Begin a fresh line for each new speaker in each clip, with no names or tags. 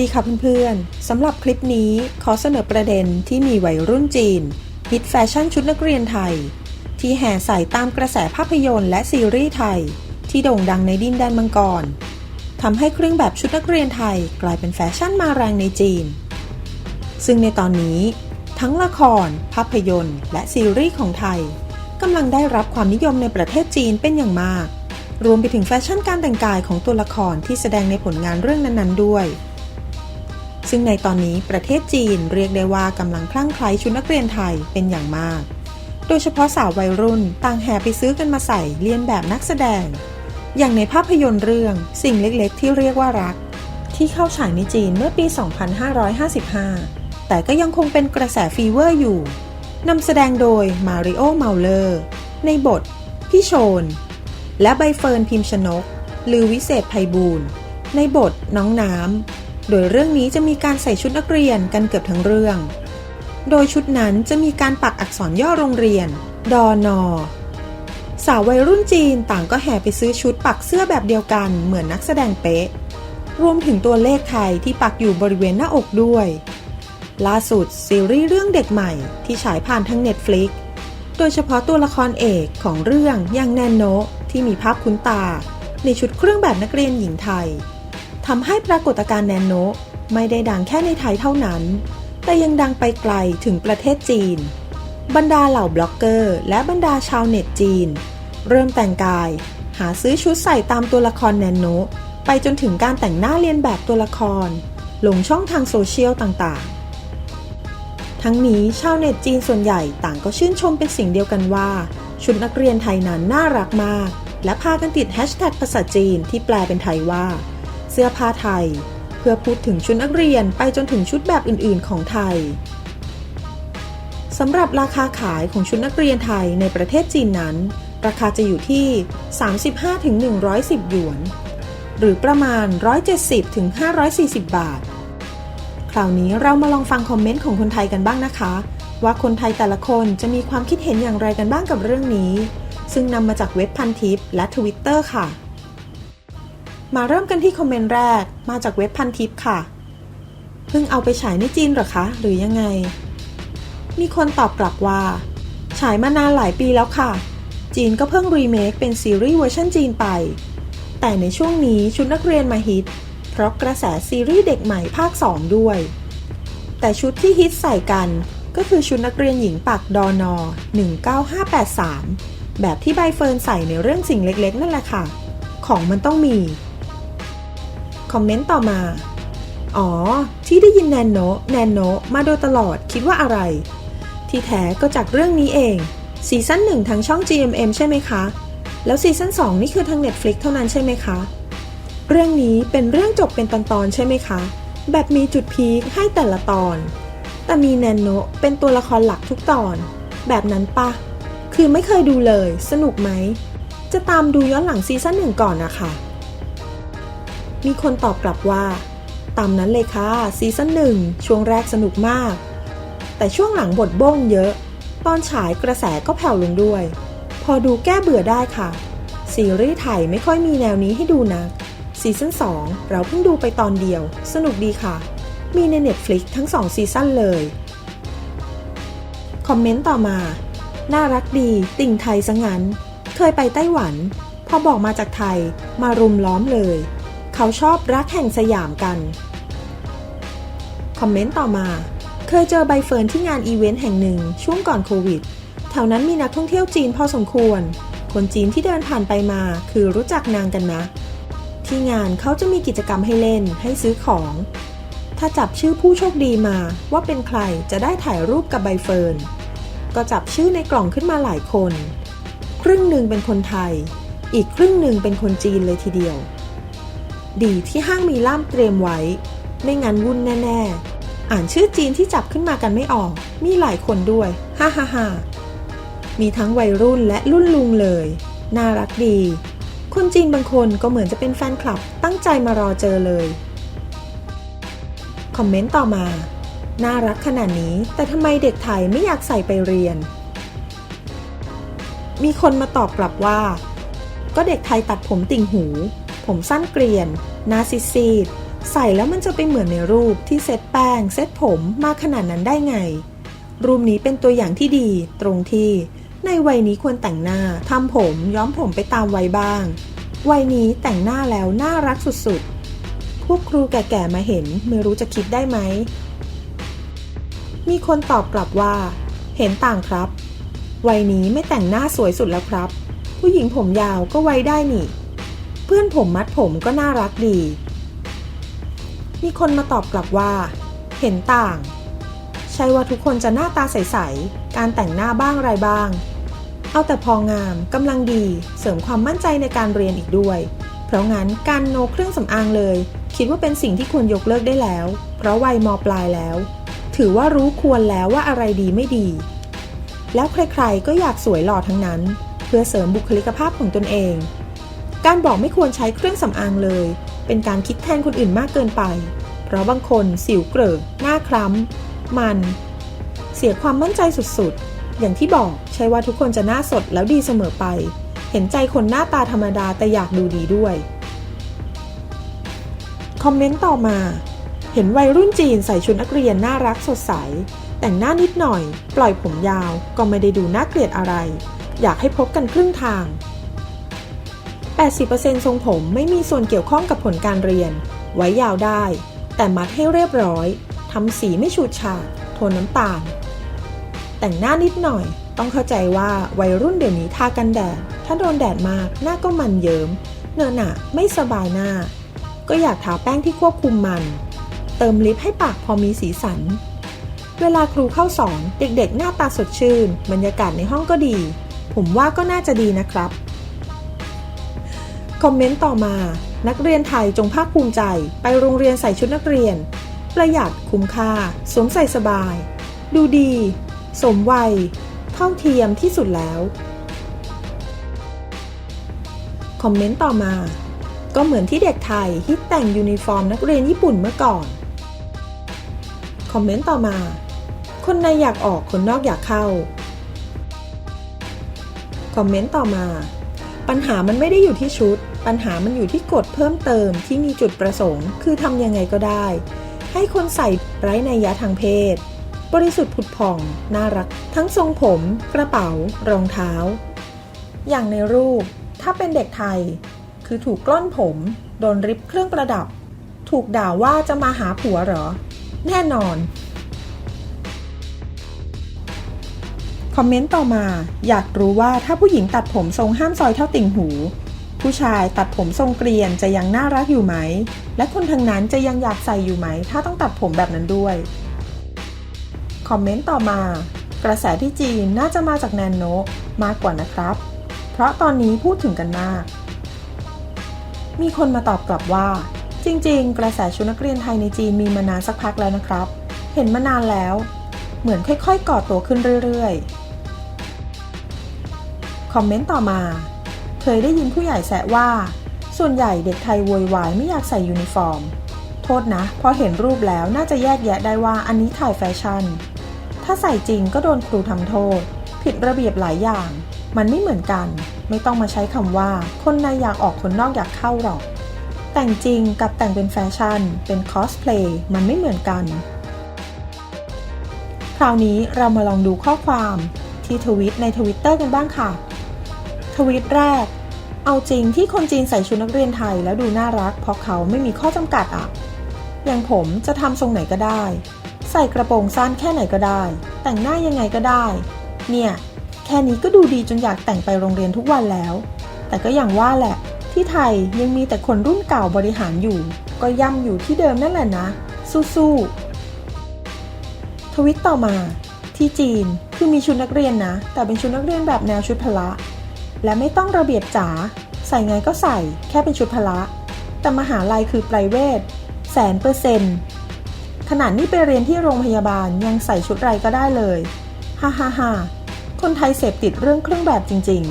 ดีค่ะเพื่อนๆ สำหรับคลิปนี้ขอเสนอประเด็นที่มีวัยรุ่นจีน ฮิตแฟชั่นชุดนักเรียนไทย ที่แห่ใส่ตามกระแสภาพยนตร์และซีรีส์ไทย ที่โด่งดังในดินแดนมังกรทำให้เครื่องแบบชุดนักเรียนไทยกลายเป็นแฟชั่นมาแรงในจีน ซึ่งในตอนนี้ ทั้งละคร ภาพยนตร์ และซีรีส์ของไทยกำลังได้รับความนิยมในประเทศจีนเป็นอย่างมากรวมไปถึงแฟชั่นการแต่งกายของตัวละครที่แสดงในผลงานเรื่องนั้นๆด้วย ซึ่งในตอนนี้ประเทศจีนเรียกได้ว่ากำลังคลั่งไคล้ชุดนักเรียนไทยเป็นอย่างมาก โดยเฉพาะสาววัยรุ่นต่างแห่ไปซื้อกันมาใส่เลียนแบบนักแสดง อย่างในภาพยนตร์เรื่องสิ่งเล็กๆ ที่เรียกว่ารัก ที่เข้าฉายในจีนเมื่อปี 2555 แต่ก็ยังคงเป็นกระแสฟีเวอร์อยู่นำแสดงโดยมาริโอเมาเลอร์ในบท พี่โชน และใบเฟิร์นพิมพ์ชนกลือวิเศษไพบูลในบทน้องน้ำ โดยเรื่องนี้จะมีการใส่ชุดนักเรียนกันเกือบทั้งเรื่อง โดยชุดนั้นจะมีการปักอักษรย่อโรงเรียน ดอนอสาววัยรุ่นจีนต่างก็แห่ไปซื้อชุดปักเสื้อแบบเดียวกันเหมือนนักแสดงเป๊ะ รวมถึงตัวเลขไทยที่ปักอยู่บริเวณหน้าอกด้วย ล่าสุดซีรีส์เรื่องเด็กใหม่ที่ฉายผ่านทาง Netflix โดยเฉพาะตัวละครเอกของเรื่องอย่างแนนโนที่มีภาพคุ้นตา ในชุดเครื่องแบบนักเรียนหญิงไทย ทำให้ปรากฏการณ์แนนโนไม่ได้ดังแค่ในไทยเท่านั้น แต่ยังดังไปไกลถึงประเทศจีน บรรดาเหล่าบล็อกเกอร์ และบรรดาชาวเน็ตจีน เริ่มแต่งกาย หาซื้อชุดใส่ตามตัวละครแนนโนไปจนถึงการแต่งหน้าเลียนแบบตัวละคร ลงช่องทางโซเชียลต่างๆ ทั้งนี้ชาวเน็ตจีนส่วนใหญ่ต่างก็ชื่นชมเป็นสิ่งเดียวกันว่า ชุดนักเรียนไทยนั้นน่ารักมาก และพากันติดแฮชแท็กภาษาจีนที่แปลเป็นไทยว่า สื้อผ้าไทย เพื่อพูดถึงชุดนักเรียนไปจนถึงชุดแบบอื่น ๆ ของไทยสำหรับราคาขายของชุดนักเรียนไทยในประเทศจีนนั้น ราคาจะอยู่ที่ 35-110 หยวน หรือประมาณ 170-540 บาท คราวนี้เรามาลองฟังคอมเมนต์ของคนไทยกันบ้างนะคะ ว่าคนไทยแต่ละคนจะมีความคิดเห็นอย่างไรกันบ้างกับเรื่องนี้ ซึ่งนำมาจากเว็บพันทิปและ Twitter ค่ะ มาเริ่มกันที่คอมเมนต์แรกมาจากเว็บพันทิปค่ะ เพิ่งเอาไปฉายในจีนเหรอคะ หรือยังไง มีคนตอบกลับว่า ฉายมานานหลายปีแล้วค่ะ จีนก็เพิ่งรีเมคเป็นซีรีส์เวอร์ชันจีนไป แต่ในช่วงนี้ชุดนักเรียนมาฮิต เพราะกระแสซีรีส์เด็กใหม่ภาค 2 ด้วย แต่ชุดที่ฮิตใส่กันก็คือชุดนักเรียนหญิงปักดอนอ19583 แบบที่ใบเฟิร์นใส่ในเรื่องสิ่งเล็กๆ นั่นแหละค่ะ ของมันต้องมี คอมเมนต์ต่อมา อ๋อ ที่ได้ยินแนนโนแนนโนมาโดยตลอดคิดว่าอะไร ที่แท้ก็จากเรื่องนี้เองซีซั่นหนึ่งทางช่อง GMM ใช่ไหมคะ แล้วซีซั่น2 นี่คือทาง Netflix เท่านั้นใช่ไหมคะ เรื่องนี้เป็นเรื่องจบเป็นตอนๆใช่ไหมคะ แบบมีจุดพีคให้แต่ละตอน แต่มีแนนโนเป็นตัวละครหลักทุกตอน แบบนั้นปะ คือไม่เคยดูเลย สนุกไหม จะตามดูย้อนหลังซีซั่นหนึ่งก่อนนะคะ มีคนตอบกลับว่า ตามนั้นเลยค่ะซีซั่นหนึ่งช่วงแรกสนุกมาก แต่ช่วงหลังบทบ้งเยอะ ตอนฉายกระแสก็แผ่วลงด้วย พอดูแก้เบื่อได้ค่ะ ซีรีส์ไทยไม่ค่อยมีแนวนี้ให้ดูนะซีซั่น2 เราเพิ่งดูไปตอนเดียว สนุกดีค่ะ มีใน Netflix ทั้ง 2 ซีซั่นเลย คอมเมนต์ต่อมา น่ารักดีติ่งไทยซะงั้น เคยไปไต้หวัน พอบอกมาจากไทยมารุมล้อมเลย เขาชอบรักแห่งสยามกัน คอมเมนต์ต่อมา เคยเจอใบเฟิร์นที่งานอีเวนต์แห่งหนึ่งช่วงก่อนโควิด แถวนั้นมีนักท่องเที่ยวจีนพอสมควร คนจีนที่เดินผ่านไปมาคือรู้จักนางกันนะ ที่งานเขาจะมีกิจกรรมให้เล่นให้ซื้อของ ถ้าจับชื่อผู้โชคดีมาว่าเป็นใครจะได้ถ่ายรูปกับใบเฟิร์น ก็จับชื่อในกล่องขึ้นมาหลายคน ครึ่งหนึ่งเป็นคนไทย อีกครึ่งหนึ่งเป็นคนจีนเลยทีเดียว ดีที่ห้างมีล่ามเตรียมไว้ ไม่งั้นวุ่นแน่ ๆ อ่านชื่อจีนที่จับขึ้นมากันไม่ออก มีหลายคนด้วย ฮ่าฮ่าฮ่ามีทั้งวัยรุ่นและรุ่นลุงเลย น่ารักดี คนจีนบางคนก็เหมือนจะเป็นแฟนคลับตั้งใจมารอเจอเลย คอมเมนต์ต่อมา น่ารักขนาดนี้ แต่ทำไมเด็กไทยไม่อยากใส่ไปเรียน มีคนมาตอบกลับว่า ก็เด็กไทยตัดผมติ่งหู ผมสั้นเกรียนหน้าซีดๆใส่แล้วมันจะไปเหมือนในรูปที่เซ็ตแป้ง เซ็ตผมมาขนาดนั้นได้ไง รูปนี้เป็นตัวอย่างที่ดี ตรงที่ ในวัยนี้ควรแต่งหน้าทำผมย้อมผมไปตามวัยบ้าง วัยนี้แต่งหน้าแล้วน่ารักสุดๆ พวกครูแก่ๆมาเห็นไม่รู้จะคิดได้ไหม มีคนตอบกลับว่า เห็นต่างครับ วัยนี้ไม่แต่งหน้าสวยสุดแล้วครับ ผู้หญิงผมยาวก็ไว้ได้นี่ เพื่อนผมมัดผมก็น่ารักดี มีคนมาตอบกลับว่า เห็นต่าง ใช่ว่าทุกคนจะหน้าตาใสๆ การแต่งหน้าบ้างไรบ้าง เอาแต่พองามกำลังดีเสริมความมั่นใจในการเรียนอีกด้วย เพราะงั้นการโนเครื่องสำอางเลย คิดว่าเป็นสิ่งที่ควรยกเลิกได้แล้ว เพราะวัยมปลายแล้ว ถือว่ารู้ควรแล้วว่าอะไรดีไม่ดี แล้วใครๆก็อยากสวยหล่อทั้งนั้น เพื่อเสริมบุคลิกภาพของตนเอง การบอกไม่ควรใช้เครื่องสำอางเลย เป็นการคิดแทนคนอื่นมากเกินไป เพราะบางคนสิวเกลอะหน้าคล้ำ มัน เสียความมั่นใจสุดๆ อย่างที่บอกใช่ว่าทุกคนจะหน้าสดแล้วดีเสมอไป เห็นใจคนหน้าตาธรรมดาแต่อยากดูดีด้วย คอมเมนต์ต่อมา เห็นวัยรุ่นจีนใส่ชุดนักเรียนน่ารักสดใส แต่งหน้านิดหน่อย ปล่อยผมยาว ก็ไม่ได้ดูน่าเกลียดอะไร อยากให้พบกันครึ่งทาง 80%ทรงผมไม่มีส่วนเกี่ยวข้องกับผลการเรียน ไว้ยาวได้ แต่มัดให้เรียบร้อย ทำสีไม่ฉูดฉาด โทนน้ำตาล แต่งหน้านิดหน่อย ต้องเข้าใจว่าวัยรุ่นเดี๋ยวนี้ทากันแดด ถ้าโดนแดดมาก หน้าก็มันเยิม้ม เนอะหนะไม่สบายหน้า ก็อยากทาแป้งที่ควบคุมมัน เติมลิปให้ปากพอมีสีสัน เวลาครูเข้าสอน เด็กๆ หน้าตาสดชื่น บรรยากาศในห้องก็ดี ผมว่าก็น่าจะดีนะครับ คอมเมนต์ต่อมา นักเรียนไทยจงภาคภูมิใจ ไปโรงเรียนใส่ชุดนักเรียน ประหยัดคุ้มค่า สวมใส่สบาย ดูดี สมวัย เท่าเทียมที่สุดแล้ว คอมเมนต์ต่อมา ก็เหมือนที่เด็กไทยฮิตแต่งยูนิฟอร์มนักเรียนญี่ปุ่นเมื่อก่อน คอมเมนต์ต่อมา คนในอยากออกคนนอกอยากเข้า คอมเมนต์ต่อมาปัญหามันไม่ได้อยู่ที่ชุด ปัญหามันอยู่ที่กฎเพิ่มเติมที่มีจุดประสงค์ คือทำยังไงก็ได้ ให้คนใส่ไร้ในยะทางเพศ บริสุทธิ์ผุดผ่อง น่ารัก ทั้งทรงผม กระเป๋า รองเท้า อย่างในรูป ถ้าเป็นเด็กไทย คือถูกกล้อนผม โดนริบเครื่องประดับ ถูกด่าว่าจะมาหาผัวเหรอ แน่นอนคอมเมนต์ต่อมา อยากรู้ว่าถ้าผู้หญิงตัดผมทรงห้ามซอยเท่าติ่งหู ผู้ชายตัดผมทรงเกลียนจะยังน่ารักอยู่ไหม และคนทางนั้นจะยังอยากใส่อยู่ไหม ถ้าต้องตัดผมแบบนั้นด้วย คอมเมนต์ต่อมา กระแสที่จีนน่าจะมาจากแนนโนมากกว่านะครับ เพราะตอนนี้พูดถึงกันมาก มีคนมาตอบกลับว่า จริง ๆ กระแสชุดนักเรียนไทยในจีนมีมานานสักพักแล้วนะครับ เห็นมานานแล้ว เหมือนค่อยๆก่อตัวขึ้นเรื่อยๆ คอมเมนต์ต่อมา ยได้ยินผู้ใหญ่แซะว่า ส่วนใหญ่เด็กไทยโวยวายไม่อยากใส่ยูนิฟอร์ม โทษนะ พอเห็นรูปแล้วน่าจะแยกแยะได้ว่าอันนี้ถ่ายแฟชั่น ถ้าใส่จริงก็โดนครูทำโทษ ผิดระเบียบหลายอย่าง มันไม่เหมือนกัน ไม่ต้องมาใช้คำว่า คนในอยากออกคนนอกอยากเข้าหรอก แต่งจริงกับแต่งเป็นแฟชั่น เป็นคอสเพลย์มันไม่เหมือนกัน คราวนี้เรามาลองดูข้อความที่ทวิตในทวิตเตอร์กันบ้างค่ะ ทวิตแรก เอาจริงที่คนจีนใส่ชุดนักเรียนไทยแล้วดูน่ารัก เพราะเขาไม่มีข้อจำกัดอะอย่างผมจะทำทรงไหนก็ได้ ใส่กระโปรงสั้นแค่ไหนก็ได้ แต่งหน้ายังไงก็ได้ เนี่ย แค่นี้ก็ดูดีจนอยากแต่งไปโรงเรียนทุกวันแล้ว แต่ก็อย่างว่าแหละ ที่ไทยยังมีแต่คนรุ่นเก่าบริหารอยู่ ก็ย่ำอยู่ที่เดิมนั่นแหละนะ สู้ๆทวิตต่อมา ที่จีนคือมีชุดนักเรียนนะ แต่เป็นชุดนักเรียนแบบแนวชุดพละ และไม่ต้องระเบียบจ๋าใส่ไงก็ใส่แค่เป็นชุดพละแต่มหาลัยคือไพรเวทแสนเปอร์เซ็นต์ขนาดนี้ไปเรียนที่โรงพยาบาลยังใส่ชุดไรก็ได้เลยฮ่าฮ่าฮ่าคนไทยเสพติดเรื่องเครื่องแบบจริง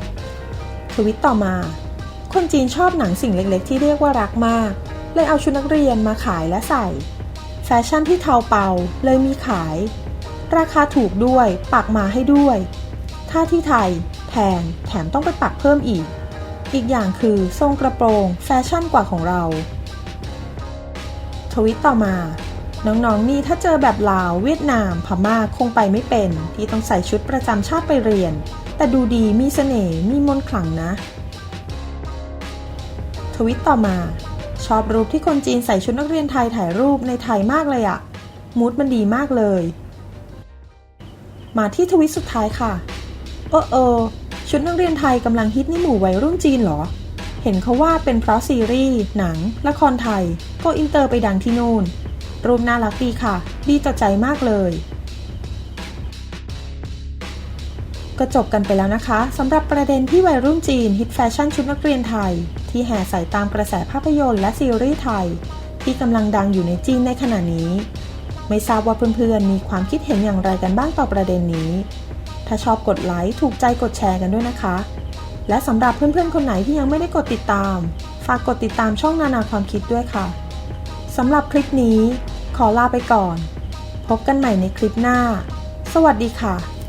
ๆ ทวิตต่อมา คนจีนชอบหนังสิ่งเล็กๆ ที่เรียกว่ารักมาก เลยเอาชุดนักเรียนมาขายและใส่ แฟชั่นที่เทาเปาเลยมีขาย ราคาถูกด้วยปักมาให้ด้วย ถ้าที่ไทย แพง แถมต้องไปปักเพิ่มอีก อีกอย่างคือทรงกระโปรงแฟชั่นกว่าของเรา ทวิตต่อมา น้องๆ นี่ถ้าเจอแบบลาวเวียดนาม พม่าคงไปไม่เป็น ที่ต้องใส่ชุดประจำชาติไปเรียน แต่ดูดีมีเสน่ห์มีมนต์ขลังนะ ทวิตต่อมา ชอบรูปที่คนจีนใส่ชุดนักเรียนไทยถ่ายรูปในไทยมากเลยอะมูดมันดีมากเลย มาที่ทวิตสุดท้ายค่ะ เออเออ ชุดนักเรียนไทยกำลังฮิตในหมู่วัยรุ่นจีนเหรอ เห็นเขาว่าเป็นเพราะซีรีส์ หนัง ละครไทย ก็อินเตอร์ไปดังที่นู่น รูปน่ารักดีค่ะ ดีต่อใจมากเลย ก็จบกันไปแล้วนะคะสำหรับประเด็นที่วัยรุ่นจีนฮิตแฟชั่นชุดนักเรียนไทย ที่แห่ใส่ตามกระแสภาพยนตร์และซีรีส์ไทย ที่กำลังดังอยู่ในจีนในขณะนี้ ไม่ทราบว่าเพื่อนๆมีความคิดเห็นอย่างไรกันบ้างต่อประเด็นนี้ ถ้าชอบกดไลค์ถูกใจกดแชร์กันด้วยนะคะ และสำหรับเพื่อนๆคนไหนที่ยังไม่ได้กดติดตาม ฝากกดติดตามช่องนานาความคิดด้วยค่ะสำหรับคลิปนี้ ขอลาไปก่อน พบกันใหม่ในคลิปหน้า สวัสดีค่ะ